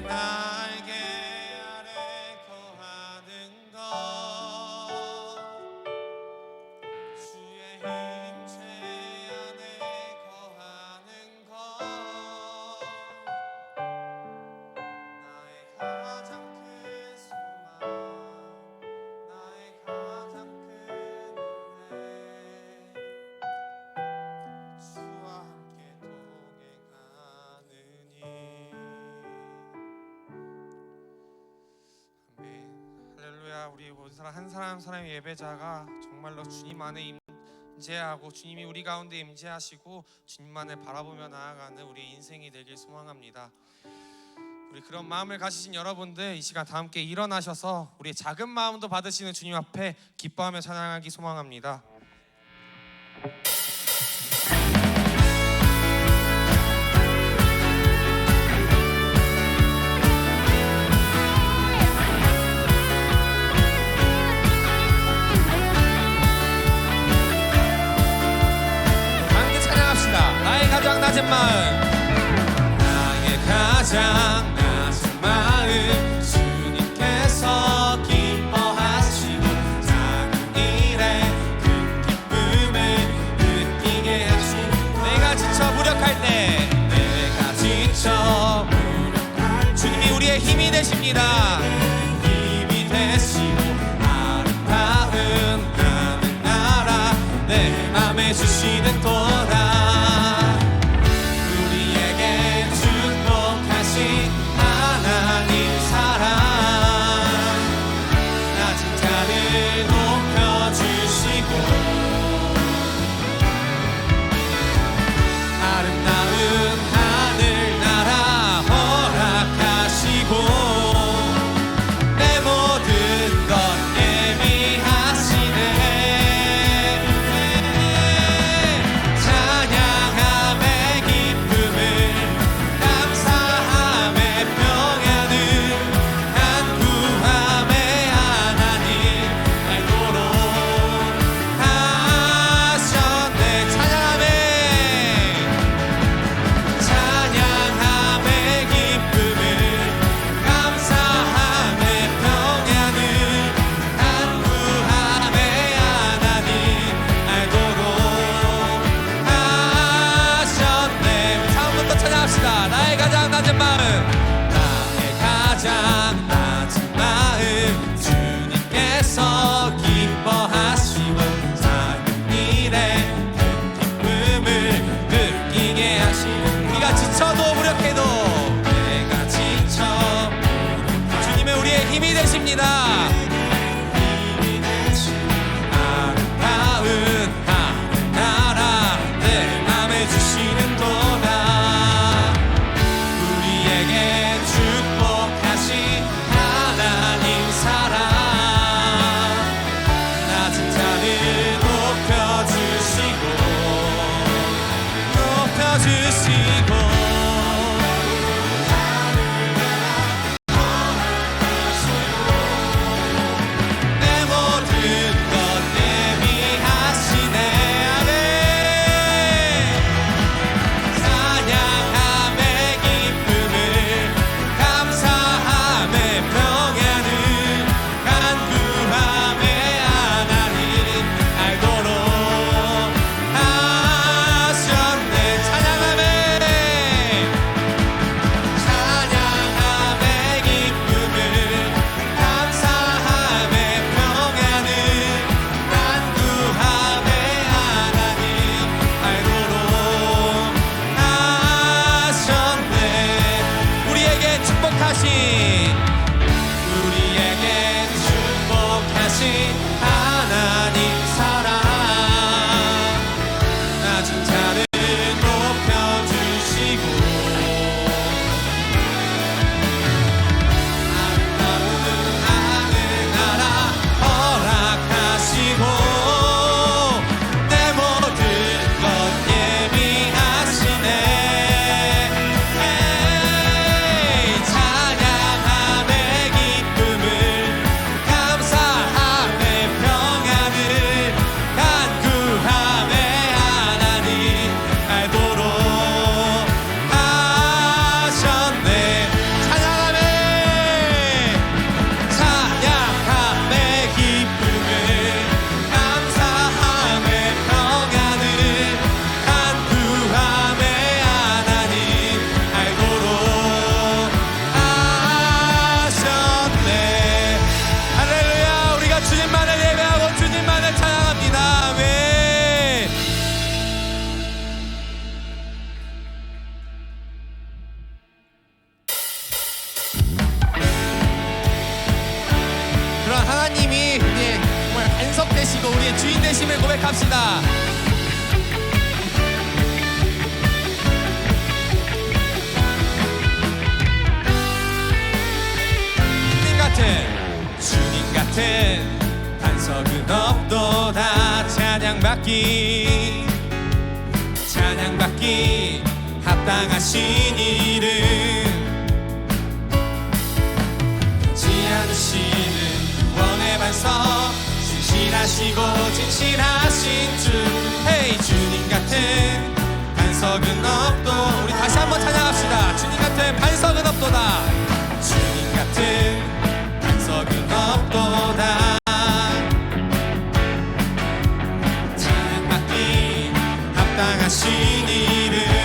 bye 우리 사람 한 사람 한 사람의 예배자가 정말로 주님 안에 임재하고 주님이 우리 가운데 임재하시고 주님만을 바라보며 나아가는 우리 인생이 되길 소망합니다. 우리 그런 마음을 가지신 여러분들 이 시간 다 함께 일어나셔서 우리의 작은 마음도 받으시는 주님 앞에 기뻐하며 찬양하기 소망합니다. 낮은 마음. 나의 가장 낮은 마음 주님께서 기뻐하시고 작은 일에 큰 기쁨을 느끼게 하시고 내가 지쳐 무력할 때 내가 지쳐 무력할 때. 주님이 우리의 힘이 되십니다. 아름다운 하늘 나라 내 맘에 주시는 진심을 고백합시다. 주님 같은 주님 같은 단석은 없도다 찬양받기. 찬양받기 합당하신 이름. 변치 않으시는 구원의 반석. 신실하시고 진실하신 주. 헤이 주님 같은 반석은 없도 우리 다시 한번 찬양합시다. 주님 같은 반석은 없도다. 주님 같은 반석은 없도다. 찬양받기 합당하신 이름.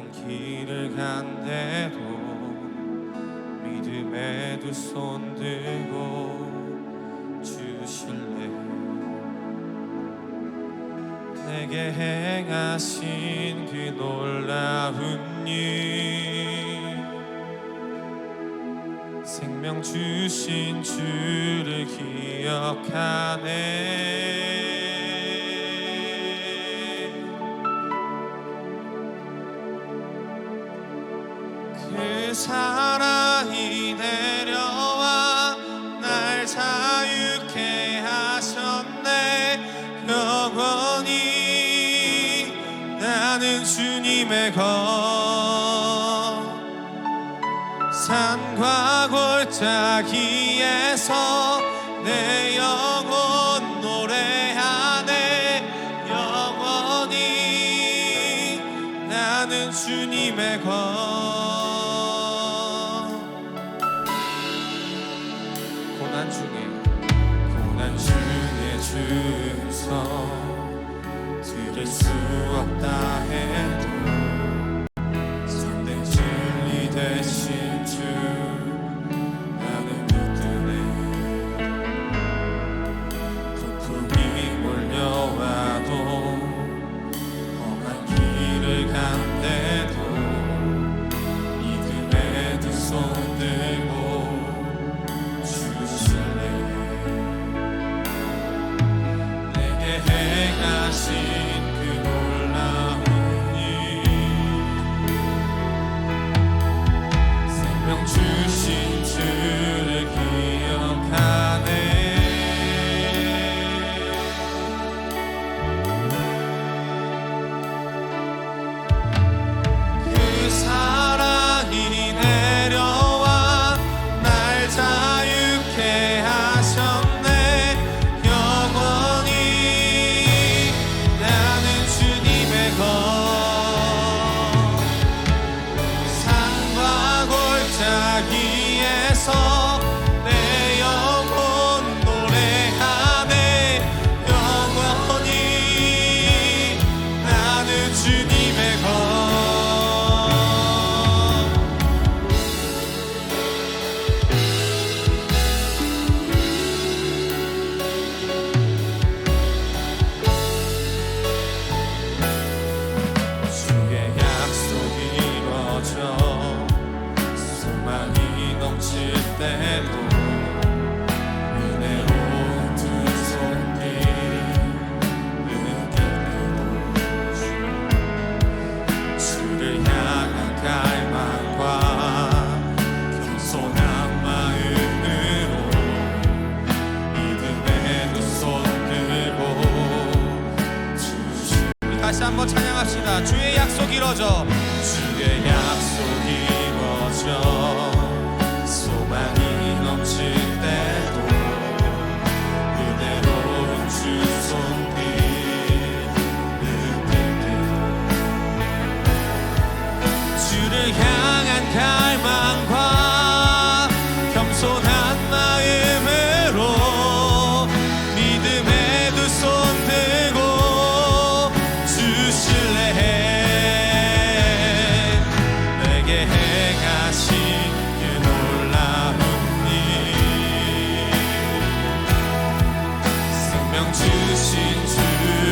험한 길을 간대도 믿음에 두 손 들고 주실래? 내게 행하신 그 놀라운 일. 생명 주신 주를 기억하네. 나는 주님의 것. 산과 골짜기에서 out there. 자기에서 한번 찬양합시다. 주의 약속 이뤄져. 주의 약속. 用痴心去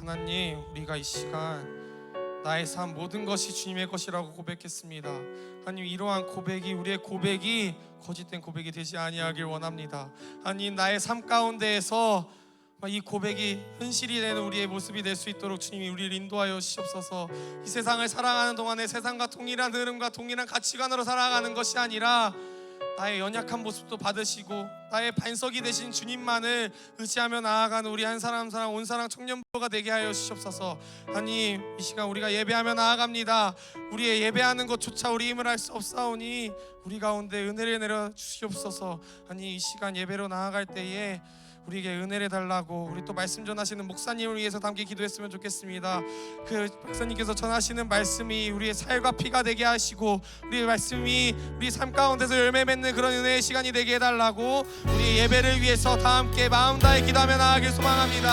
하나님, 우리가 이 시간 나의 삶 모든 것이 주님의 것이라고 고백했습니다. 하나님 이러한 고백이 우리의 고백이 거짓된 고백이 되지 아니하길 원합니다. 하나님 나의 삶 가운데에서 이 고백이 현실이 되는 우리의 모습이 될 수 있도록 주님이 우리를 인도하여 주시옵소서. 이 세상을 살아가는 동안에 세상과 동일한 흐름과 동일한 가치관으로 살아가는 것이 아니라 나의 연약한 모습도 받으시고 나의 반석이 되신 주님만을 의지하며 나아가는 우리 한 사람 한 사람 온 사랑 청년부가 되게 하여 주시옵소서. 하나님 이 시간 우리가 예배하며 나아갑니다. 우리의 예배하는 것조차 우리 힘을 할 수 없사오니 우리 가운데 은혜를 내려 주시옵소서. 하나님 이 시간 예배로 나아갈 때에 우리에게 은혜를 달라고 우리 또 말씀 전하시는 목사님을 위해서 함께 기도했으면 좋겠습니다. 그 목사님께서 전하시는 말씀이 우리의 살과 피가 되게 하시고 우리의 말씀이 우리 삶 가운데서 열매 맺는 그런 은혜의 시간이 되게 해달라고 우리 예배를 위해서 다 함께 마음 다해 기도하며 나아가길 소망합니다.